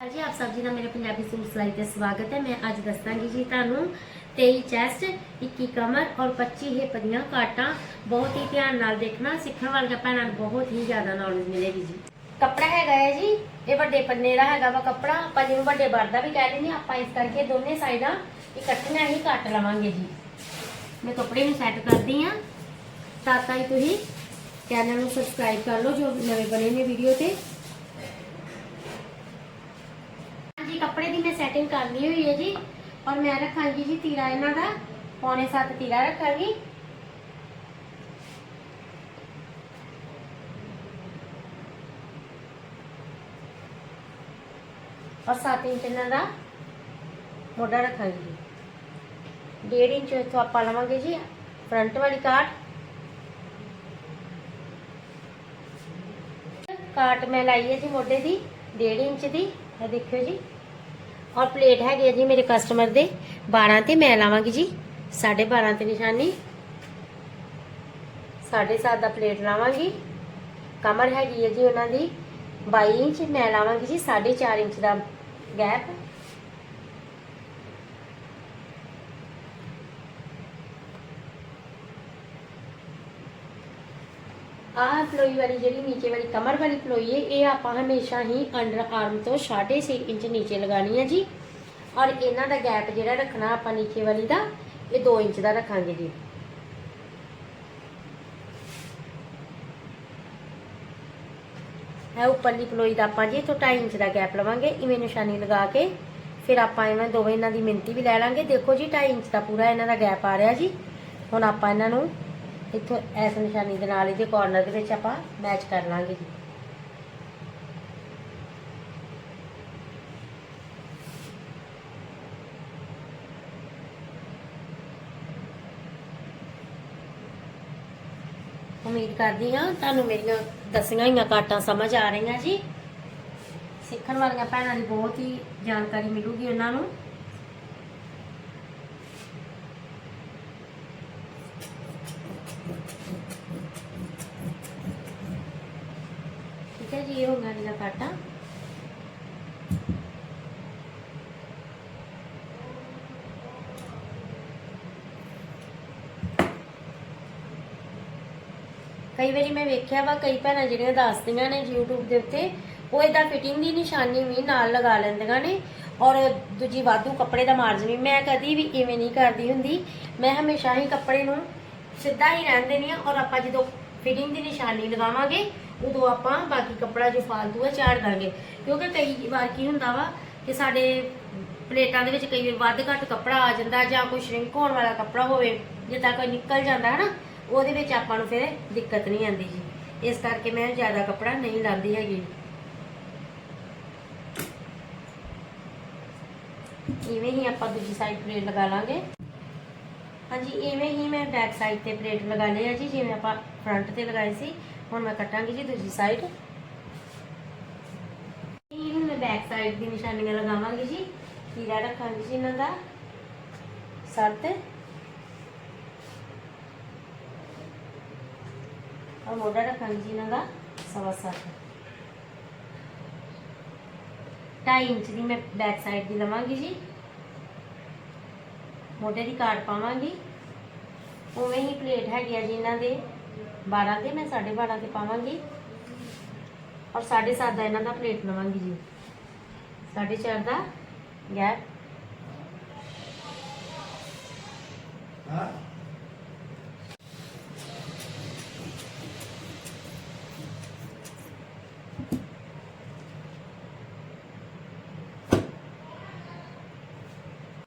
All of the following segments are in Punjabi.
ਜੀ ਆਪ ਸਭ ਜੀ ਦਾ ਮੇਰੇ ਪੰਜਾਬੀ ਸੂਟ ਸਿਲਾਈ ਤੇ ਸਵਾਗਤ ਹੈ। ਮੈਂ ਅੱਜ ਦੱਸਾਂਗੀ ਜੀ ਤੁਹਾਨੂੰ 23 ਚੈਸਟ 21 ਕਮਰ ਔਰ 25 ਹਿੱਪ ਦੀਆਂ ਕਾਟਾਂ। ਬਹੁਤ ਹੀ ਧਿਆਨ ਨਾਲ ਦੇਖਣਾ ਸਿੱਖਣ ਵਾਲੀਆਂ ਭੈਣਾਂ ਨੂੰ ਬਹੁਤ ਹੀ ਜ਼ਿਆਦਾ ਨੌਲੇਜ ਮਿਲੇਗੀ ਜੀ। ਕੱਪੜਾ ਹੈਗਾ ਹੈ ਜੀ ਇਹ ਵੱਡੇ ਪੰਨੇ ਦਾ ਹੈਗਾ ਵਾ ਕੱਪੜਾ। ਆਪਾਂ ਜਿਹਨੂੰ ਵੱਡੇ ਵਰਦਾ ਵੀ ਕਹਿ ਦਿੰਦੇ ਹਾਂ, ਆਪਾਂ ਇਸ ਕਰਕੇ ਦੋਨੇ ਸਾਈਡਾਂ ਇਕੱਠੀਆਂ ਹੀ ਕੱਟ ਲਵਾਂਗੇ ਜੀ। ਮੈਂ ਕੱਪੜੇ ਨੂੰ ਸੈੱਟ ਕਰਦੀ ਆ ਤਾਂ ਤਾਂ ਹੀ ਤੁਸੀਂ ਚੈਨਲ ਨੂੰ ਸਬਸਕ੍ਰਾਈਬ ਕਰ ਲਓ ਜੋ ਨਵੇਂ ਬਣੇ ਨੇ ਵੀਡੀਓ ਤੇ ਹਾਂਜੀ ਕੱਪੜੇ ਦੀ ਮੈਂ ਸੈਟਿੰਗ ਕਰ ਲਈ ਹੋਈ ਹੈ ਜੀ। ਔਰ ਮੈਂ ਰੱਖਾਂਗੀ ਜੀ ਤੀਰਾ ਇਹਨਾਂ ਦਾ। ਪੌਣੇ 7 ਤੀਰਾ ਰੱਖਾਂਗੀ। ਔਰ 7 ਇੰਚ ਇਹਨਾਂ ਦਾ ਮੋਢਾ ਰੱਖਾਂਗੀ ਜੀ। 1.5 ਇੰਚ ਇੱਥੋਂ ਆਪਾਂ ਲਵਾਂਗੇ ਜੀ ਫਰੰਟ ਵਾਲੀ ਕਾਟ। ਕਾਟ ਮੈਂ ਲਾਈ ਹੈ ਜੀ ਮੋਢੇ ਦੀ 1.5 ਇੰਚ ਦੀ। ਇਹ ਦੇਖਿਓ ਜੀ। ਔਰ ਪਲੇਟ ਹੈਗੀ ਹੈ ਜੀ ਮੇਰੇ ਕਸਟਮਰ ਦੇ 12 ਤੇ ਮੈਂ ਲਾਵਾਂਗੀ ਜੀ 12.5 ਤੇ ਨਿਸ਼ਾਨੀ। 7.5 ਦਾ ਪਲੇਟ ਲਾਵਾਂਗੀ। ਕਮਰ ਹੈਗੀ ਹੈ ਜੀ ਉਹਨਾਂ ਦੀ 22 ਇੰਚ ਮੈਂ ਲਾਵਾਂਗੀ ਜੀ 4.5 ਇੰਚ ਦਾ ਗੈਪ। ਆਹ ਪਲੋਈ ਵਾਲੀ ਜਿਹੜੀ ਨੀਚੇ ਵਾਲੀ ਕਮਰ ਵਾਲੀ ਪਲੋਈ ਹੈ, ਇਹ ਆਪਾਂ ਹਮੇਸ਼ਾ ਹੀ ਅੰਡਰ ਆਰਮ ਤੋਂ 6.5 ਇੰਚ ਨੀਚੇ ਲਗਾਣੀ ਹੈ ਜੀ। ਔਰ ਇਹਨਾਂ ਦਾ ਗੈਪ ਜਿਹੜਾ ਰੱਖਣਾ ਆਪਾਂ ਨੀਚੇ ਵਾਲੀ ਦਾ, ਇਹ 2 ਇੰਚ ਦਾ ਰੱਖਾਂਗੇ ਜੀ। ਇਹ ਉੱਪਰਲੀ ਪਲੋਈ ਦਾ ਆਪਾਂ ਜੀ ਇੱਥੋਂ 2.5 ਇੰਚ ਦਾ ਗੈਪ ਲਵਾਂਗੇ, ਇਵੇਂ ਨਿਸ਼ਾਨੀ ਲਗਾ ਕੇ। ਫਿਰ ਆਪਾਂ ਇਹਨਾਂ ਦੋਵੇਂ ਇਹਨਾਂ ਦੀ ਮਿੰਤੀ ਵੀ ਲੈ ਲਾਂਗੇ। ਦੇਖੋ ਜੀ 2.5 ਇੰਚ ਦਾ ਪੂਰਾ ਇਹਨਾਂ ਦਾ ਗੈਪ ਆ ਰਿਹਾ ਜੀ। ਹੁਣ ਆਪਾਂ ਇਹਨਾਂ ਨੂੰ ਇੱਥੋਂ ਇਸ ਨਿਸ਼ਾਨੀ ਦੇ ਨਾਲ ਇਹਦੇ ਕਾਰਨਰ ਦੇ ਵਿੱਚ ਆਪਾਂ ਮੈਚ ਕਰ ਲਾਂਗੇ ਜੀ। ਉਮੀਦ ਕਰਦੀ ਹਾਂ ਤੁਹਾਨੂੰ ਮੇਰੀਆਂ ਦੱਸੀਆਂ ਹੋਈਆਂ ਕਾਟਾਂ ਸਮਝ ਆ ਰਹੀਆਂ ਜੀ। ਸਿੱਖਣ ਵਾਲੀਆਂ ਭੈਣਾਂ ਦੀ ਬਹੁਤ ਹੀ ਜਾਣਕਾਰੀ ਮਿਲੂਗੀ ਉਹਨਾਂ ਨੂੰ। ਠੀਕ ਹੈ ਜੀ, ਇਹ ਹੋ ਗਿਆ ਨੀਲਾ ਕਾਟਾ। ਕਈ ਵਾਰੀ ਮੈਂ ਵੇਖਿਆ ਵਾ, ਕਈ ਭੈਣਾਂ ਜਿਹੜੀਆਂ ਦੱਸਦੀਆਂ ਨੇ YouTube ਦੇ ਉੱਤੇ, ਉਹ ਇਦਾਂ ਫਿਟਿੰਗ ਦੀ ਨਿਸ਼ਾਨੀ ਵੀ ਨਾਲ ਲਗਾ ਲੈਂਦੀਆਂ ਨੇ ਔਰ ਦੂਜੀ ਵਾਧੂ ਕੱਪੜੇ ਦਾ ਮਾਰਜਨ ਵੀ। ਮੈਂ ਕਦੀ ਵੀ ਇਵੇਂ ਨਹੀਂ ਕਰਦੀ ਹੁੰਦੀ। ਮੈਂ ਹਮੇਸ਼ਾ ਹੀ ਕੱਪੜੇ ਨੂੰ ਸਿੱਧਾ ਹੀ ਰਹਿਣ ਦੇਣੀ ਆ ਔਰ ਆਪਾਂ ਜਦੋਂ ਫਿਟਿੰਗ ਦੀ ਨਿਸ਼ਾਨੀ ਲਗਾਵਾਂਗੇ ਉਦੋਂ ਆਪਾਂ ਬਾਕੀ ਕੱਪੜਾ ਜੋ ਫਾਲਤੂ ਹੈ ਝਾੜ ਦਾਂਗੇ। ਕਿਉਂਕਿ ਕਈ ਵਾਰ ਕੀ ਹੁੰਦਾ ਵਾ ਕਿ ਸਾਡੇ ਪਲੇਟਾਂ ਦੇ ਵਿੱਚ ਕਈ ਵਾਰ ਵੱਧ ਘੱਟ ਕੱਪੜਾ ਆ ਜਾਂਦਾ ਜਾਂ ਕੋਈ ਸ਼ਰਿੰਕ ਹੋਣ ਵਾਲਾ ਕੱਪੜਾ ਹੋਵੇ, ਜਿੱਦਾਂ ਕੋਈ ਨਿਕਲ ਜਾਂਦਾ ਹੈ ਨਾ ਉਹਦੇ ਵਿੱਚ ਆਪਾਂ ਨੂੰ ਫਿਰ ਦਿੱਕਤ ਨਹੀਂ ਆਉਂਦੀ ਜੀ। ਇਸ ਕਰਕੇ ਮੈਂ ਜ਼ਿਆਦਾ ਕੱਪੜਾ ਨਹੀਂ ਲਾਉਂਦੀ ਹੈਗੀ। ਇਵੇਂ ਹੀ ਆਪਾਂ ਦੂਜੀ ਸਾਈਡ ਪਲੇਟ ਲਗਾ ਲਾਂਗੇ। ਹਾਂਜੀ, ਇਵੇਂ ਹੀ ਮੈਂ ਬੈਕ ਸਾਈਡ ਤੇ ਪਲੇਟ ਲਗਾ ਲਈ ਹੈ ਜੀ, ਜਿਵੇਂ ਆਪਾਂ ਫਰੰਟ ਤੇ ਲਗਾਈ ਸੀ। ਹੁਣ ਮੈਂ ਕੱਟਾਂਗੀ ਜੀ ਦੂਜੀ ਸਾਈਡ ਇਹ ਮੈਂ ਬੈਕ ਸਾਈਡ ਦੀ ਨਿਸ਼ਾਨੀਆਂ ਲਗਾਵਾਂਗੀ ਜੀ। ਤੀਰਾ ਰੱਖਾਂਗੀ ਜੀ ਇਹਨਾਂ ਦਾ। ਸੱਤ। ਔਰ ਮੋਢਾ ਰੱਖਾਂਗੀ ਜੀ ਇਹਨਾਂ ਦਾ, ਸਵਾ ਸੱਤ। ਢਾਈ ਇੰਚ ਦੀ ਮੈਂ ਬੈਕ ਸਾਈਡ ਦੀ ਲਵਾਂਗੀ ਜੀ। ਮੋਢੇ ਦੀ ਕਾਟ ਪਾਵਾਂਗੀ। ਉਵੇਂ ਹੀ ਪਲੇਟ ਹੈਗੀ ਆ ਜੀ ਇਹਨਾਂ ਦੇ। 12 ਤੇ ਮੈਂ 12.5 ਤੇ ਪਾਵਾਂਗੀ। ਔਰ 7.5 ਦਾ ਇਹਨਾਂ ਦਾ ਪਲੇਟ ਲਵਾਂਗੀ ਜੀ। 4.5 ਦਾ ਗੈਪ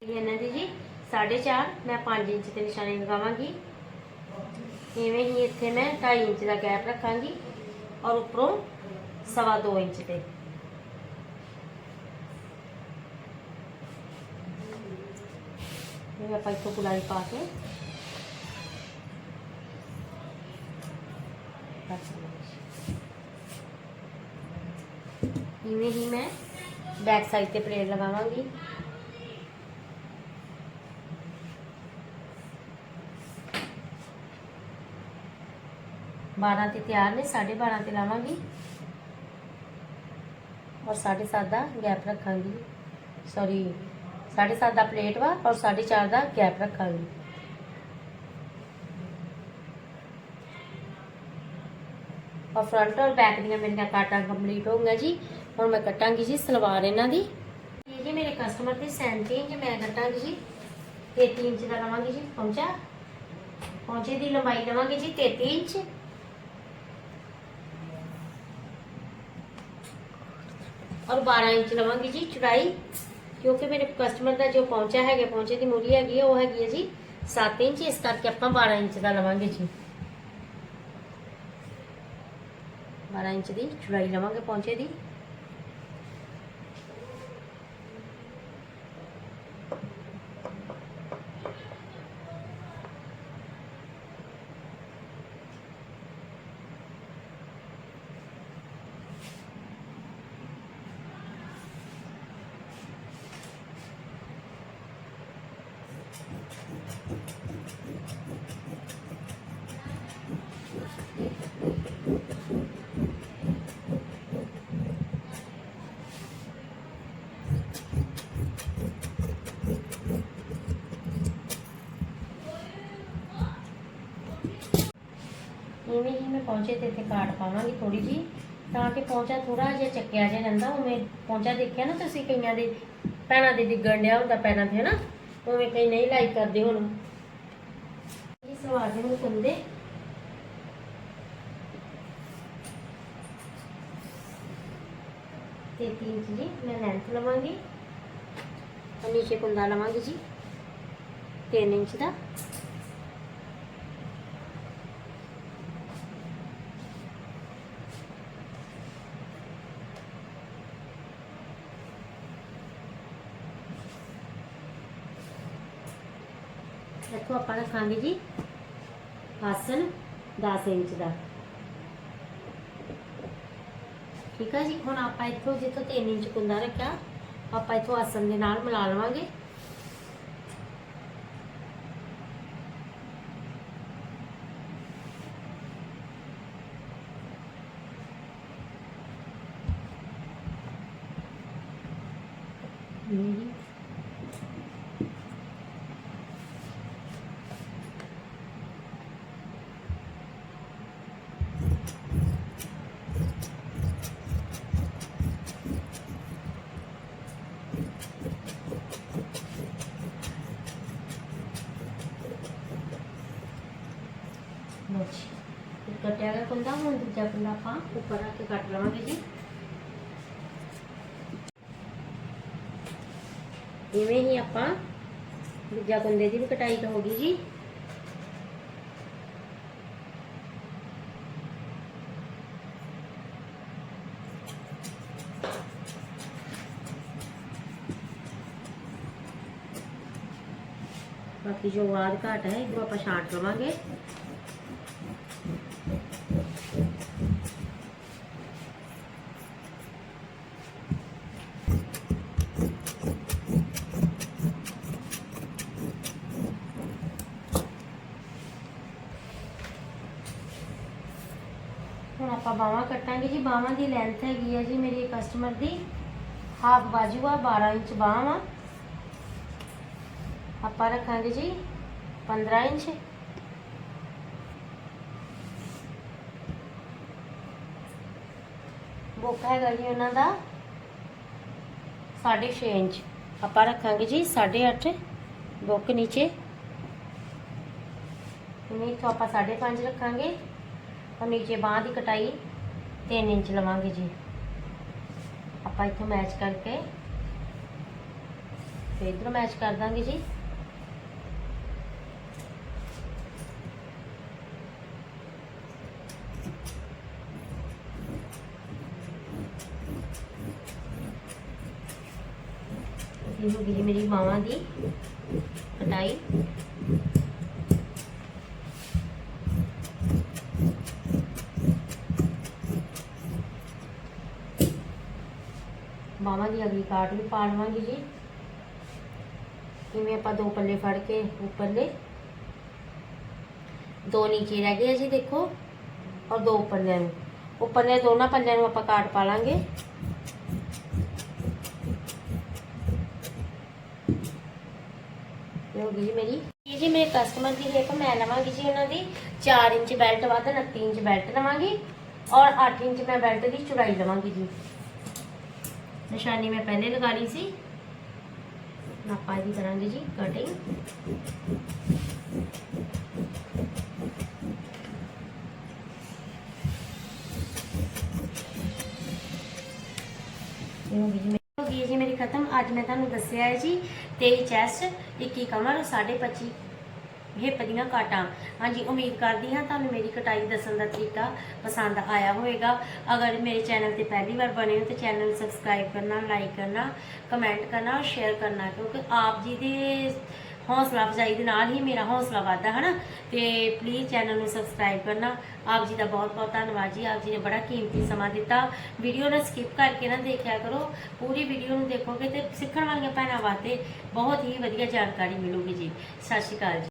ਇਹ ਇਹਨਾਂ ਦੀ ਜੀ 4.5 ਮੈਂ 5 ਇੰਚ ਤੇ ਨਿਸ਼ਾਨੀ ਲਗਾਵਾਂਗੀ। ਇਵੇਂ ਹੀ ਇੱਥੇ ਮੈਂ 2.5 ਇੰਚ ਦਾ ਗੈਪ ਰੱਖਾਂਗੀ ਔਰ ਉੱਪਰੋਂ ਸਵਾ 2 ਇੰਚ ਤੇ। ਇਹ ਆਪਾਂ ਇੱਥੋਂ ਗੁਲਾਈ ਪਾ ਕੇ ਇਵੇਂ ਹੀ ਮੈਂ ਬੈਕ ਸਾਈਡ ਤੇ ਪਲੇਟ ਲਗਾਵਾਂਗੀ। ਬਾਰਾਂ ਤੇ ਤਿਆਰ ਨੇ 12.5 ਤੇ ਲਾਵਾਂਗੀ। ਔਰ 7.5 ਦਾ ਗੈਪ ਰੱਖਾਂਗੀ। ਸੌਰੀ 7.5 ਦਾ ਪਲੇਟ ਵਾ ਔਰ 4.5 ਦਾ ਗੈਪ ਰੱਖਾਂਗੀ। ਔਰ ਫਰੰਟ ਔਰ ਬੈਕ ਦੀਆਂ ਮੇਰੀਆਂ ਕਾਟਾਂ ਕੰਪਲੀਟ ਹੋ ਗਈਆਂ ਜੀ। ਹੁਣ ਮੈਂ ਕੱਟਾਂਗੀ ਜੀ ਸਲਵਾਰ ਇਹਨਾਂ ਦੀ। ਇਹ ਜੀ ਮੇਰੇ ਕਸਟਮਰ ਦੀ 37 ਇੰਚ ਮੈਂ ਕੱਟਾਂਗੀ ਜੀ। 33 ਇੰਚ ਦਾ ਲਵਾਂਗੀ ਜੀ ਪਹੁੰਚਾ ਪਹੁੰਚੇ ਦੀ ਲੰਬਾਈ ਲਵਾਂਗੀ ਜੀ 33 ਇੰਚ। ਔਰ 12 ਇੰਚ ਲਵਾਂਗੀ ਜੀ ਚੌੜਾਈ ਕਿਉਂਕਿ ਮੇਰੇ ਕਸਟਮਰ ਦਾ ਜੋ ਪਹੁੰਚਾ ਹੈਗਾ ਪਹੁੰਚੇ ਦੀ ਮੂਰੀ ਹੈਗੀ ਹੈ, ਉਹ ਹੈਗੀ ਹੈ ਜੀ 7 ਇੰਚ ਇਸ ਕਰਕੇ ਆਪਾਂ 12 ਇੰਚ ਦਾ ਲਵਾਂਗੇ ਜੀ। 12 ਇੰਚ ਦੀ ਚੌੜਾਈ ਲਵਾਂਗੇ ਪਹੁੰਚੇ ਦੀ। ਇਵੇਂ ਹੀ ਮੈਂ ਪਹੁੰਚੇ ਤੇ ਇੱਥੇ ਕਾਟ ਪਾਵਾਂਗੀ ਥੋੜੀ ਜੀ ਤਾਂ ਕਿ ਪਹੁੰਚਾ ਥੋੜਾ ਜਿਹਾ ਚੱਕਿਆ ਜਿਹਾ ਰਹਿੰਦਾ ਉਵੇਂ ਪਹੁੰਚਾ ਦੇਖਿਆ ਨਾ ਤੁਸੀਂ ਕਈਆਂ ਦੇ ਪੈਰਾਂ ਦੇ ਡਿੱਗਣ ਡਿਆ ਹੁੰਦਾ ਪੈਣਾ ਤੇ ਹਨਾ? ਉਵੇਂ ਕਈ ਨਹੀਂ ਲਾਈਕ ਕਰਦੇ ਹੁਣ। ਇਹ ਸਲਵਾਰ ਦੇ ਨੂੰ ਕੁੰਦੇ ਤੇ ਤਿੰਨ ਇੰਚ ਜੀ ਮੈਂ ਲੈਂਥ ਲਵਾਂਗੀ। ਨੀਚੇ ਕੁੰਦਾ ਲਵਾਂਗੀ ਜੀ। 3 ਇੰਚ ਦਾ। ਇੱਥੋਂ ਆਪਾਂ ਰੱਖਾਂਗੇ ਜੀ ਆਸਨ 10 ਇੰਚ ਦਾ। ਠੀਕ ਆ ਜੀ, ਹੁਣ ਆਪਾਂ ਇੱਥੋਂ ਜਿੱਥੋਂ 3 ਇੰਚ ਕੁੰਦਾ ਰੱਖਿਆ, ਆਪਾਂ ਇੱਥੋਂ ਆਸਨ ਦੇ ਨਾਲ ਮਿਲਾ ਲਵਾਂਗੇ ਇਹ ਜੀ ਲਓ ਜੀ ਇਹ ਕੱਟਿਆ ਗਿਆ ਕੁੰਦਾ ਹੁਣ ਦੂਜਾ ਕੁੰਦਾ ਆਪਾਂ ਉੱਪਰ ਰੱਖ ਕੇ ਕੱਟ ਲਵਾਂਗੇ ਜੀ। ਇਵੇਂ ਹੀ ਆਪਾਂ ਦੂਜਾ ਕੁੰਦੇ ਦੀ ਵੀ ਕਟਾਈ ਤਾਂ ਹੋ ਗਈ ਜੀ। ਬਾਕੀ ਜੋ ਵਾਦ ਘਾਟ ਹੈ, ਇਹਨੂੰ ਆਪਾਂ ਛਾਂਟ ਲਵਾਂਗੇ। ਹੁਣ ਆਪਾਂ ਬਾਹਾਂ ਕੱਟਾਂਗੇ ਜੀ। ਬਾਹਾਂ ਦੀ ਲੈਂਥ ਹੈਗੀ ਹੈ ਜੀ ਮੇਰੀ ਕਸਟਮਰ ਦੀ। ਹਾਫ ਬਾਜੂ ਆ 12 ਇੰਚ ਬਾਹਾਂ ਆ। ਆਪਾਂ ਰੱਖਾਂਗੇ ਜੀ 15 ਇੰਚ। ਬੋਕਾ ਹੈਗਾ ਜੀ ਉਹਨਾਂ ਦਾ 6.5 ਇੰਚ। ਆਪਾਂ ਰੱਖਾਂਗੇ ਜੀ 8.5 ਬੁੱਕ ਨੀਚੇ। ਨਹੀਂ ਤੋਂ ਆਪਾਂ 5.5 ਰੱਖਾਂਗੇ। ਔਰ ਨੀਚੇ ਬਾਹ ਦੀ ਕਟਾਈ 3 ਇੰਚ ਲਵਾਂਗੇ ਜੀ। ਆਪਾਂ ਇੱਥੋਂ ਮੈਚ ਕਰਕੇ ਤੇ ਇਧਰ ਮੈਚ ਕਰ ਦਾਂਗੇ ਜੀ। ਇਹ ਹੋ ਗਈ ਜੀ ਮੇਰੀ ਬਾਹਾਂ ਦੀ ਬਾਹਾਂ ਦੀ ਅਗਲੀ ਕਾਟ ਵੀ ਪਾ ਲਵਾਂਗੇ ਜੀ। ਕਿਵੇਂ ਆਪਾਂ ਦੋ ਪੱਲੇ ਫੜ ਕੇ ਉੱਪਰਲੇ। ਦੋ ਨੀਚੇ ਰਹਿ ਗਏ ਜੀ, ਦੇਖੋ। ਔਰ ਦੋ ਪੱਲਿਆਂ ਨੂੰ। ਉੱਪਰਲੇ ਦੋਨਾਂ ਪੱਲਿਆਂ ਨੂੰ ਆਪਾਂ ਕਾਟ ਪਾ ਲਾਂਗੇ। ਹੋਗੀ ਜੀ ਮੇਰੀ। ਇਹ ਜੀ ਮੇਰੇ ਕਸਟਮਰ ਦੀ ਰੇਪ ਮੈਂ ਲਵਾਂਗੀ ਜੀ ਉਹਨਾਂ ਦੀ 4 ਇੰਚ ਬੈਲਟ ਵੱਧ 29 ਇੰਚ ਬੈਲਟ ਲਵਾਂਗੀ। ਔਰ 8 ਇੰਚ ਮੈਂ ਬੈਲਟ ਦੀ ਚੌੜਾਈ ਲਵਾਂਗੀ ਜੀ। ਨਿਸ਼ਾਨੀ ਮੈਂ ਪਹਿਲੇ ਲਗਾ ਲਈ ਸੀ ਨਾਪਾ ਦੀ ਕਰਾਂਗੇ ਜੀ ਕਟਿੰਗ ਇਹ ਹੋ ਗਈ ਜੀ ਮੇਰੀ- ਹੋ ਗਈ ਹੈ ਜੀ ਮੇਰੀ ਖਤਮ ਅੱਜ ਮੈਂ ਤੁਹਾਨੂੰ ਦੱਸਿਆ ਹੈ ਜੀ 23 ਚੈਸਟ 21 ਕਮਰ 25 ਹਿੱਪ ਦੀਆਂ ਕਾਟਾਂ। ਹਾਂਜੀ, ਉਮੀਦ ਕਰਦੀ ਹਾਂ ਤੁਹਾਨੂੰ ਮੇਰੀ ਕਟਾਈ ਦੱਸਣ ਦਾ ਤਰੀਕਾ ਪਸੰਦ ਆਇਆ ਹੋਵੇਗਾ। ਅਗਰ ਮੇਰੇ ਚੈਨਲ ਤੇ ਪਹਿਲੀ ਵਾਰ ਬਣੇ ਹੋ ਤਾਂ ਚੈਨਲ ਨੂੰ ਸਬਸਕ੍ਰਾਈਬ ਕਰਨਾ, ਲਾਈਕ ਕਰਨਾ, ਕਮੈਂਟ ਕਰਨਾ ਔਰ ਸ਼ੇਅਰ ਕਰਨਾ, ਕਿਉਂਕਿ ਆਪ ਜੀ ਦੇ ਹੌਸਲਾ ਅਫਜ਼ਾਈ ਦੇ ਨਾਲ ਹੀ ਮੇਰਾ ਹੌਸਲਾ ਵਧਦਾ ਹੈ ਨਾ ਤੇ ਪਲੀਜ਼ ਚੈਨਲ ਨੂੰ ਸਬਸਕ੍ਰਾਈਬ ਕਰਨਾ। ਆਪ ਜੀ ਦਾ ਬਹੁਤ ਬਹੁਤ ਧੰਨਵਾਦ ਜੀ। ਆਪ ਜੀ ਨੇ ਬੜਾ ਕੀਮਤੀ ਸਮਾਂ ਦਿੱਤਾ। ਵੀਡੀਓ ਨੂੰ ਸਕਿਪ ਕਰਕੇ ਨਾ ਦੇਖਿਆ ਕਰੋ। ਪੂਰੀ ਵੀਡੀਓ ਨੂੰ ਦੇਖੋਗੇ ਤੇ ਸਿੱਖਣ ਵਾਲੀਆਂ ਭੈਣਾਂ ਵਾਸਤੇ ਬਹੁਤ ਹੀ ਵਧੀਆ ਜਾਣਕਾਰੀ ਮਿਲੂਗੀ ਜੀ। ਸਤਿ ਸ਼੍ਰੀ ਅਕਾਲ ਜੀ।